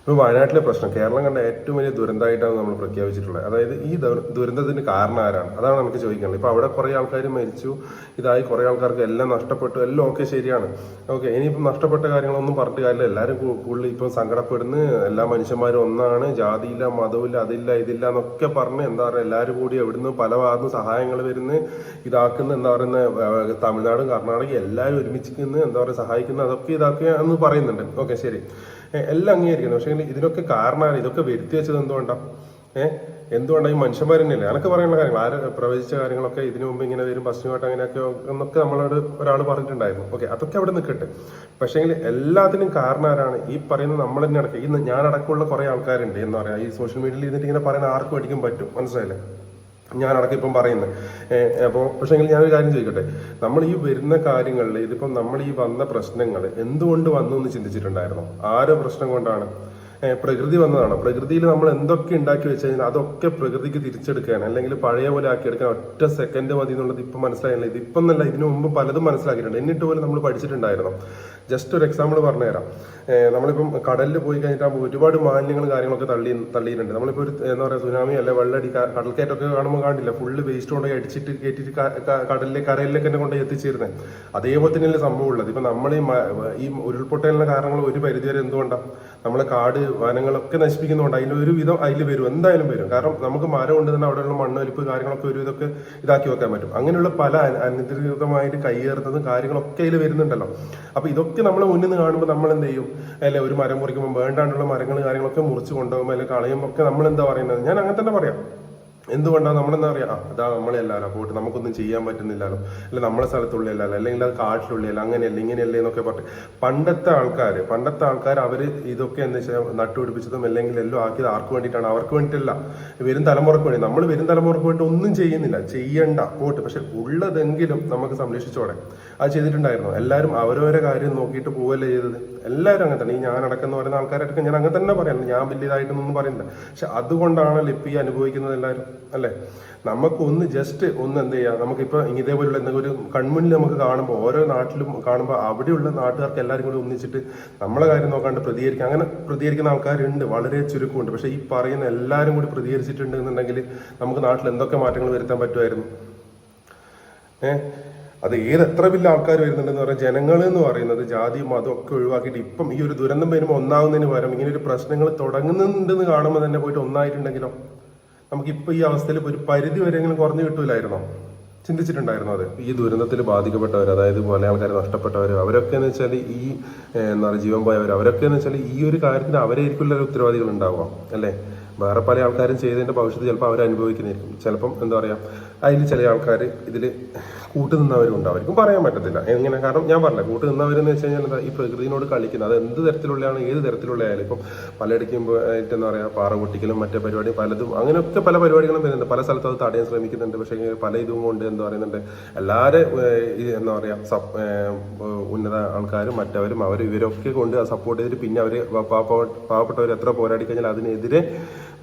ഇപ്പോൾ വയനാട്ടിലെ പ്രശ്നം കേരളം കണ്ട ഏറ്റവും വലിയ ദുരന്തമായിട്ടാണ് നമ്മൾ പ്രഖ്യാപിച്ചിട്ടുള്ളത്. അതായത് ഈ ദുര- ദുരന്തത്തിന് കാരണം ആരാണ്? അതാണ് നമുക്ക് ചോദിക്കേണ്ടത് ഇപ്പോൾ അവിടെ കുറേ ആൾക്കാർ മരിച്ചു ഇതായി കുറേ ആൾക്കാർക്ക് എല്ലാം നഷ്ടപ്പെട്ടു എല്ലാം ഓക്കെ ശരിയാണ്. ഓക്കെ ഇനിയിപ്പം നഷ്ടപ്പെട്ട കാര്യങ്ങളൊന്നും പറഞ്ഞിട്ട് കാര്യമില്ല. എല്ലാവരും കൂടുതൽ ഇപ്പം സങ്കടപ്പെടുന്നു എല്ലാ മനുഷ്യന്മാരും ഒന്നാണ്. ജാതിയില്ല മതമില്ല അതില്ല ഇതില്ല എന്നൊക്കെ പറഞ്ഞ് എന്താ പറയുക എല്ലാവരും കൂടി എവിടുന്ന് പല ഭാഗത്ത് സഹായങ്ങൾ വരുന്നു ഇതാക്കുന്ന എന്താ പറയുന്ന തമിഴ്നാടും കർണാടകയും എല്ലാവരും നിന്ന് എന്താ പറയുക സഹായിക്കുന്നു അതൊക്കെ ഇതാക്കുക എന്ന് പറയുന്നുണ്ട്. ഓക്കെ ശരി. എല്ലാം അംഗീകരിക്കുന്നു പക്ഷേ ഇതിനൊക്കെ കാരണമാണ് ഇതൊക്കെ വരുത്തി വെച്ചത് എന്തുകൊണ്ടാണ് ഏഹ് എന്തുകൊണ്ടാണ് ഈ മനുഷ്യന്മാർ അനക്ക് പറയാനുള്ള കാര്യങ്ങൾ. ആര് പ്രവചിച്ച കാര്യങ്ങളൊക്കെ ഇതിനു മുമ്പ് ഇങ്ങനെ വരും പശ്ചിമഘട്ടം അങ്ങനെയൊക്കെ എന്നൊക്കെ നമ്മളോട് ഒരാൾ പറഞ്ഞിട്ടുണ്ടായിരുന്നു. ഓക്കെ അതൊക്കെ അവിടെ നിൽക്കട്ടെ. പക്ഷേ എല്ലാത്തിനും കാരണം ആരാണ്? ഈ പറയുന്ന നമ്മൾ തന്നെ അടക്കം. ഇന്ന് ഞാൻ അടക്കമുള്ള കുറേ ആൾക്കാരുണ്ട്. എന്ന് പറയാം ഈ സോഷ്യൽ മീഡിയയിൽ ഇരുന്നിട്ട് ഇങ്ങനെ പറയുന്ന ആർക്കും അടിക്കും പറ്റും. മനസ്സിലായില്ലേ? ഞാൻ അടക്കം ഇപ്പം പറയുന്നത്. അപ്പോൾ പക്ഷേ ഞാനൊരു കാര്യം ചോദിക്കട്ടെ. നമ്മൾ ഈ വരുന്ന കാര്യങ്ങളിൽ ഇതിപ്പം നമ്മൾ ഈ വന്ന പ്രശ്നങ്ങൾ എന്തുകൊണ്ട് വന്നു എന്ന് ചിന്തിച്ചിട്ടുണ്ടായിരുന്നു? ആരോ പ്രശ്നം കൊണ്ടാണ്. പ്രകൃതി വന്നതാണ്. പ്രകൃതിയിൽ നമ്മൾ എന്തൊക്കെ ഉണ്ടാക്കി വെച്ച് കഴിഞ്ഞാൽ അതൊക്കെ പ്രകൃതിക്ക് തിരിച്ചെടുക്കാൻ അല്ലെങ്കിൽ പഴയ പോലെ ആക്കിയെടുക്കാൻ ഒറ്റ സെക്കൻഡ് മതി എന്നുള്ളത് ഇപ്പം മനസ്സിലായില്ല. ഇതിപ്പം എന്നല്ല ഇതിനു മുമ്പ് പലതും മനസ്സിലാക്കിയിട്ടുണ്ട്. എന്നിട്ട് പോലും നമ്മൾ പഠിച്ചിട്ടുണ്ടായിരുന്നു. ജസ്റ്റ് ഒരു എക്സാമ്പിൾ പറഞ്ഞുതരാം. നമ്മളിപ്പം കടലിൽ പോയി കഴിഞ്ഞിട്ടാകുമ്പോൾ ഒരുപാട് മാലിന്യങ്ങൾ കാര്യങ്ങളൊക്കെ തള്ളി തള്ളിയിട്ടുണ്ട്. നമ്മളിപ്പോൾ ഒരു എന്താ പറയുക സുനാമി അല്ലെ വെള്ളടി കടൽക്കേറ്റൊക്കെ കാണുമ്പോൾ കാണില്ല ഫുള്ള് വേസ്റ്റ് കൊണ്ടുപോയി അടിച്ചിട്ട് കയറ്റിട്ട് കടലിലെ കരയിലേക്ക് തന്നെ കൊണ്ടുപോയി എത്തിച്ചേരുന്നത് അതേപോലെ തന്നെയല്ലേ സംഭവം ഉള്ളത്. ഇപ്പം നമ്മൾ ഈ ഉരുൾപൊട്ടലിന്റെ കാരണങ്ങൾ ഒരു പരിധിവരെ എന്തുകൊണ്ടാണ് നമ്മളെ കാട് വനങ്ങളൊക്കെ നശിപ്പിക്കുന്നുണ്ട് അതിന്റെ ഒരു വിധം അതിൽ വരും. എന്തായാലും വരും. കാരണം നമുക്ക് മരം കൊണ്ട് തന്നെ അവിടെയുള്ള മണ്ണൊലിപ്പ് കാര്യങ്ങളൊക്കെ ഒരു ഇതൊക്കെ ഇതാക്കി വെക്കാൻ പറ്റും. അങ്ങനെയുള്ള പല അന- അനധികൃതമായിട്ട് കയ്യേറുന്നതും കാര്യങ്ങളൊക്കെ അതിൽ വരുന്നുണ്ടല്ലോ. അപ്പൊ ഇതൊക്കെ നമ്മൾ മുന്നിൽ നിന്ന് കാണുമ്പോൾ നമ്മൾ എന്ത് ചെയ്യും? അല്ലെ ഒരു മരം മുറിക്കുമ്പോൾ വേണ്ടാണ്ടുള്ള മരങ്ങൾ കാര്യങ്ങളൊക്കെ മുറിച്ച് കൊണ്ടുപോകുമ്പോൾ അല്ലെങ്കിൽ കളയുമ്പോൾ ഒക്കെ നമ്മൾ എന്താ പറയുന്നത്? ഞാൻ അങ്ങനെ തന്നെ പറയാം. എന്തുകൊണ്ടാണ് നമ്മളെന്താ പറയാ? ആ അതാ നമ്മളെല്ലാവരും പോയിട്ട് നമുക്കൊന്നും ചെയ്യാൻ പറ്റുന്നില്ലല്ലോ. അല്ല നമ്മളെ സ്ഥലത്തുള്ളില്ലല്ലോ അല്ലെങ്കിൽ അത് കാട്ടിലുള്ളില്ല അങ്ങനെയല്ല ഇങ്ങനെയല്ലേ എന്നൊക്കെ പറഞ്ഞു പണ്ടത്തെ ആൾക്കാർ പണ്ടത്തെ ആൾക്കാർ അവർ ഇതൊക്കെ എന്ന് വെച്ചാൽ നട്ടുപിടിപ്പിച്ചതും അല്ലെങ്കിൽ എല്ലാം ആക്കിയത് ആർക്ക് വേണ്ടിയിട്ടാണ്? അവർക്ക് വേണ്ടിയിട്ടല്ല. വരും തലമുറയ്ക്ക് വേണ്ടി. നമ്മൾ വരും തലമുറയ്ക്ക് വേണ്ടി ഒന്നും ചെയ്യുന്നില്ല. ചെയ്യണ്ട പോട്ട്. പക്ഷെ ഉള്ളതെങ്കിലും നമുക്ക് സംരക്ഷിച്ചോടെ. അത് ചെയ്തിട്ടുണ്ടായിരുന്നു. എല്ലാവരും അവരവരെ കാര്യം നോക്കിയിട്ട് പോവല്ലേ ചെയ്തത്? എല്ലാവരും അങ്ങനെ തന്നെ. ഈ ഞാൻ അടക്കം പറയുന്ന ആൾക്കാരൊക്കെ ഞാൻ അങ്ങനെ തന്നെ പറയാം ഞാൻ വലിയതായിട്ടൊന്നും പറയുന്നില്ല. പക്ഷെ അതുകൊണ്ടാണല്ലോ ലിപ്പി അനുഭവിക്കുന്നത് എല്ലാവരും. അല്ലേ? നമുക്കൊന്ന് ജസ്റ്റ് ഒന്ന് എന്ത് ചെയ്യാം? നമുക്കിപ്പോ ഇതേപോലുള്ള എന്തെങ്കിലും ഒരു കൺമുന്നിൽ നമുക്ക് കാണുമ്പോൾ ഓരോ നാട്ടിലും കാണുമ്പോൾ അവിടെയുള്ള നാട്ടുകാർക്ക് എല്ലാവരും കൂടി ഒന്നിച്ചിട്ട് നമ്മളെ കാര്യം നോക്കാണ്ട് പ്രതികരിക്കുക അങ്ങനെ പ്രതികരിക്കുന്ന ആൾക്കാരുണ്ട്. വളരെ ചുരുക്കമുണ്ട്. പക്ഷേ ഈ പറയുന്ന എല്ലാവരും കൂടി പ്രതികരിച്ചിട്ടുണ്ട് എന്നുണ്ടെങ്കിൽ നമുക്ക് നാട്ടിൽ എന്തൊക്കെ മാറ്റങ്ങൾ വരുത്താൻ പറ്റുമായിരുന്നു? ഏഹ് അത് ഏത് എത്ര വലിയ ആൾക്കാർ വരുന്നുണ്ടെന്ന് പറയാം ജനങ്ങൾ എന്ന് പറയുന്നത് ജാതി മതം ഒക്കെ ഒഴിവാക്കിയിട്ട് ഇപ്പം ഈ ഒരു ദുരന്തം വരുമ്പോൾ ഒന്നാവുന്നതിന് പകരം ഇങ്ങനെ ഒരു പ്രശ്നങ്ങൾ തുടങ്ങുന്നുണ്ടെന്ന് കാണുമ്പോൾ തന്നെ പോയിട്ട് ഒന്നായിട്ടുണ്ടെങ്കിലോ? നമുക്കിപ്പോൾ ഈ അവസ്ഥയിൽ ഒരു പരിധി വരെയെങ്കിലും കുറഞ്ഞു കിട്ടൂലായിരുന്നോ? ചിന്തിച്ചിട്ടുണ്ടായിരുന്നു അത്? ഈ ദുരന്തത്തിൽ ബാധിക്കപ്പെട്ടവർ അതായത് പോലെ ആൾക്കാർ നഷ്ടപ്പെട്ടവർ അവരൊക്കെ എന്ന് വെച്ചാൽ ഈ ഏഹ്, എന്താ പറയുക ജീവൻ പോയവർ അവരൊക്കെ എന്ന് വെച്ചാൽ ഈ ഒരു കാര്യത്തിന് അവരെ ഇരിക്കുള്ള ഉത്തരവാദികൾ ഉണ്ടാവുക അല്ലേ? വേറെ പല ആൾക്കാരും ചെയ്തതിന്റെ ഭവിഷ്യത്ത് ചിലപ്പോൾ അവർ അനുഭവിക്കുന്നതായിരിക്കും. ചിലപ്പം എന്താ പറയുക അതിൽ ചില ആൾക്കാർ ഇതിൽ കൂട്ടു നിന്നവരും ഉണ്ട്. പറയാൻ പറ്റത്തില്ല. എങ്ങനെ? കാരണം ഞാൻ പറഞ്ഞില്ല കൂട്ടു നിന്നവരെന്ന് വെച്ച് കഴിഞ്ഞാൽ എന്താ ഈ പ്രകൃതിനോട് കളിക്കുന്നത് അത് എന്ത് തരത്തിലുള്ളതാണ് ഏത് തരത്തിലുള്ള ആയാലും ഇപ്പം പലയിടയ്ക്കും എന്താ പറയുക പാറ പൊട്ടിക്കലും മറ്റേ പരിപാടി പലതും അങ്ങനെയൊക്കെ പല പരിപാടികളും വരുന്നുണ്ട്. പല സ്ഥലത്തും അത് തടയാൻ ശ്രമിക്കുന്നുണ്ട്. പക്ഷേ പല ഇതും കൊണ്ട് എന്താ പറയുന്നുണ്ട് എല്ലാവരും എന്താ പറയുക സപ് ഉന്നത ആൾക്കാരും മറ്റവരും അവർ ഇവരൊക്കെ കൊണ്ട് സപ്പോർട്ട് ചെയ്തിട്ട് പിന്നെ അവർ പാവപ്പെട്ടവർ എത്ര പോരാടി കഴിഞ്ഞാൽ അതിനെതിരെ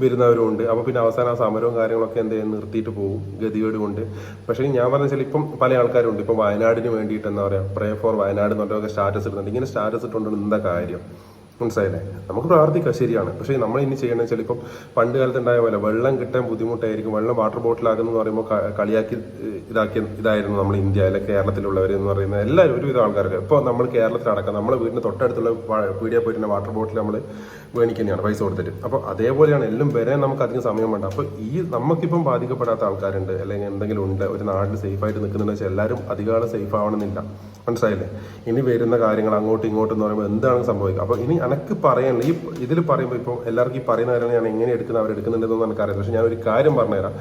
വരുന്നവരുണ്ട് അപ്പോൾ പിന്നെ അവസാനം ആ സമരവും കാര്യങ്ങളൊക്കെ എന്ത് നിർത്തിയിട്ട് പോകും. ഗതികേട് കൊണ്ട് പക്ഷേ ഞാൻ പറഞ്ഞ വെച്ചാൽ ഇപ്പം പല ആൾക്കാരുണ്ട്. ഇപ്പം വയനാടിന് വേണ്ടിയിട്ട് എന്താ പറയുക പ്രേ ഫോർ വയനാട് എന്നൊക്കെ സ്റ്റാറ്റസ് ഇടുന്നുണ്ട്. ഇങ്ങനെ സ്റ്റാറ്റസ് ഇട്ടുകൊണ്ട് എന്താ കാര്യം? മനസ്സിലായില്ലേ? നമുക്ക് പ്രാർത്ഥിക്കാം ശരിയാണ്. പക്ഷേ നമ്മൾ ഇനി ചെയ്യണമെന്ന് വെച്ചാൽ ഇപ്പം പണ്ട് കാലത്ത് ഉണ്ടായ പോലെ വെള്ളം കിട്ടാൻ ബുദ്ധിമുട്ടായിരിക്കും. വെള്ളം വാട്ടർ ബോട്ടിലാക്കുന്നു എന്ന് പറയുമ്പോൾ കളിയാക്കി ഇതാക്കിയ ഇതായിരുന്നു നമ്മൾ ഇന്ത്യ അല്ലെ കേരളത്തിലുള്ളവർ എന്ന് പറയുന്നത് എല്ലാവരും ഒരുവിധ ആൾക്കാർക്ക് ഇപ്പോൾ നമ്മൾ കേരളത്തിലടക്കം നമ്മുടെ വീടിന് തൊട്ടടുത്തുള്ള പീടിയ പോയിട്ട് വാട്ടർ ബോട്ടിൽ നമ്മൾ മേടിക്കുന്നതാണ് പൈസ കൊടുത്തിട്ട്. അപ്പോൾ അതേപോലെയാണ് എല്ലാം വരെ നമുക്ക് അധികം സമയം വേണ്ട. അപ്പോൾ ഈ നമുക്കിപ്പം ബാധിക്കപ്പെടാത്ത ആൾക്കാരുണ്ട് അല്ലെങ്കിൽ എന്തെങ്കിലും ഉണ്ട് ഒരു നാട്ടിൽ സേഫായിട്ട് നിൽക്കുന്നുണ്ടെന്ന് വെച്ചാൽ എല്ലാവരും അധികകാലം സേഫ് ആവണമെന്നില്ല. മനസ്സിലായില്ലേ? ഇനി വരുന്ന കാര്യങ്ങൾ അങ്ങോട്ടും ഇങ്ങോട്ടും എന്ന് പറയുമ്പോൾ എന്താണ് സംഭവിക്കുക? അപ്പോൾ ഇനി എനക്ക് പറയാനുള്ള ഈ ഇതിൽ പറയുമ്പോൾ ഇപ്പോൾ എല്ലാവർക്കും ഈ പറയുന്ന കാര്യങ്ങൾ ഞാൻ എങ്ങനെ എടുക്കുന്നത് അവരെടുക്കുന്നുണ്ടെന്ന് എനിക്കറിയാം പക്ഷേ ഞാൻ ഒരു കാര്യം പറഞ്ഞുതരാം.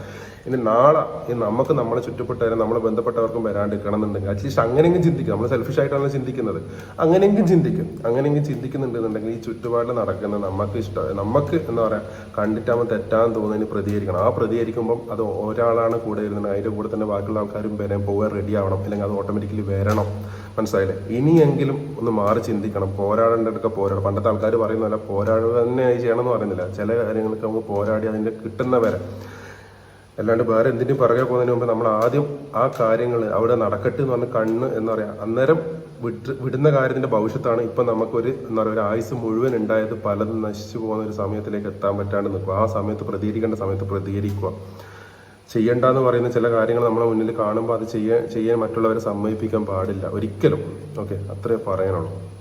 ഇനി നാളെ നമുക്ക് നമ്മളെ ചുറ്റപ്പെട്ടവരെ നമ്മളെ ബന്ധപ്പെട്ടവർക്കും വരാണ്ടിരിക്കണം എന്നുണ്ടെങ്കിൽ അറ്റ്ലീസ്റ്റ് അങ്ങനെയെങ്കിലും ചിന്തിക്കും. നമ്മൾ സെൽഫിഷ് ആയിട്ടാണ് ചിന്തിക്കുന്നത്. അങ്ങനെയെങ്കിലും ചിന്തിക്കും. അങ്ങനെയെങ്കിലും ചിന്തിക്കുന്നുണ്ടെന്നുണ്ടെങ്കിൽ ഈ ചുറ്റുപാടിൽ നടക്കുന്ന നമുക്ക് ഇഷ്ടം നമുക്ക് എന്താ പറയുക കണ്ടിട്ടാകുമ്പോൾ തെറ്റാന്ന് തോന്നുന്നതിന് പ്രതികരിക്കണം. ആ പ്രതികരിക്കുമ്പം അത് ഒരാളാണ് കൂടെ ഇരുന്നത് അതിന്റെ കൂടെ തന്നെ ബാക്കിയുള്ള ആൾക്കാരും വരാൻ പോകാൻ റെഡി ആവണം. അല്ലെങ്കിൽ അത് ഓട്ടോമാറ്റിക്കലി വരണം. മനസ്സിലായില്ലേ? ഇനിയെങ്കിലും ഒന്ന് മാറി ചിന്തിക്കണം. പോരാടേണ്ടതൊക്കെ പോരാടണം പണ്ടത്തെ ആൾക്കാർ പറയുന്ന പോലെ പോരാടുക തന്നെ ചെയ്യണം എന്ന് പറയുന്നില്ല. ചില കാര്യങ്ങൾക്ക് നമുക്ക് പോരാടി അതിന്റെ കിട്ടുന്ന വരെ. അല്ലാണ്ട് വേറെ എന്തിനും പിറകെ പോകുന്നതിന് മുമ്പ് നമ്മൾ ആദ്യം ആ കാര്യങ്ങൾ അവിടെ നടക്കട്ടെ എന്ന് പറഞ്ഞ കണ്ണ് എന്ന് പറയാം. അന്നേരം വിട്ട് വിടുന്ന കാര്യത്തിന്റെ ഭവിഷ്യത്താണ് ഇപ്പൊ നമുക്കൊരു എന്താ പറയുക ഒരു ആയുസ് മുഴുവൻ ഉണ്ടായത് പലതും നശിച്ചു പോകുന്ന ഒരു സമയത്തിലേക്ക് എത്താൻ പറ്റാണ്ട് നിൽക്കുക. ആ സമയത്ത് പ്രതികരിക്കേണ്ട സമയത്ത് പ്രതികരിക്കുക. ചെയ്യണ്ടെന്ന് പറയുന്ന ചില കാര്യങ്ങൾ നമ്മളെ മുന്നിൽ കാണുമ്പോൾ അത് ചെയ്യാൻ ചെയ്യാൻ മറ്റുള്ളവരെ സമ്മതിപ്പിക്കാൻ പാടില്ല. ഒരിക്കലും. ഓക്കെ? അത്രേ പറയാനുള്ളൂ.